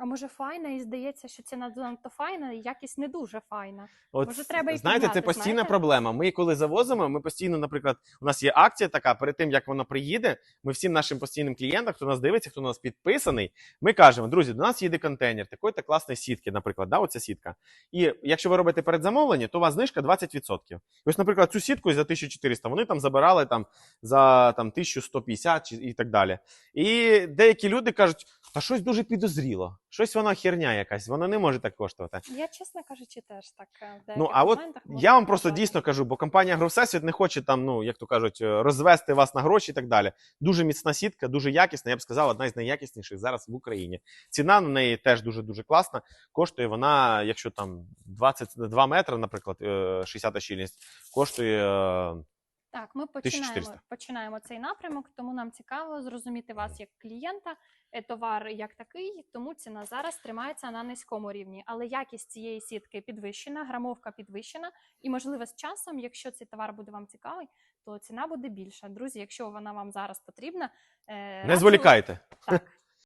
А може файна і здається, що ціна занадто файна, і якість не дуже файна. От, Може, треба і знаєте, це постійна знаєте? проблема. Ми коли завозимо, ми постійно, наприклад, у нас є акція така, перед тим як вона приїде, ми всім нашим постійним клієнтам, хто нас дивиться, хто на нас підписаний, ми кажемо: друзі, до нас їде контейнер такої-то класної сітки, наприклад, да, оця сітка. І якщо ви робите передзамовлення, то у вас знижка 20%. І ось, наприклад, цю сітку за 1400 вони там забирали там за там 1150 і так далі. І деякі люди кажуть, а щось дуже підозріло, щось вона херня якась, вона не може так коштувати. Я, чесно кажучи, теж так. е, в Ну, а от я вам просто дійсно кажу, бо компанія Агровсесвіт не хоче там, ну як то кажуть, е, розвести вас на гроші і так далі. Дуже міцна сітка, дуже якісна. Я б сказав, одна з найякісніших зараз в Україні. Ціна на неї теж дуже дуже класна. Коштує вона, якщо там 22 метри, наприклад, е, 60 щільність, коштує е, Так, ми 1400. починаємо, починаємо цей напрямок, тому нам цікаво зрозуміти вас як клієнта, е, товар як такий, тому ціна зараз тримається на низькому рівні. Але якість цієї сітки підвищена, грамовка підвищена, і можливо з часом, якщо цей товар буде вам цікавий, то ціна буде більша. Друзі, якщо вона вам зараз потрібна, е, не раджу- зволікайте. Так,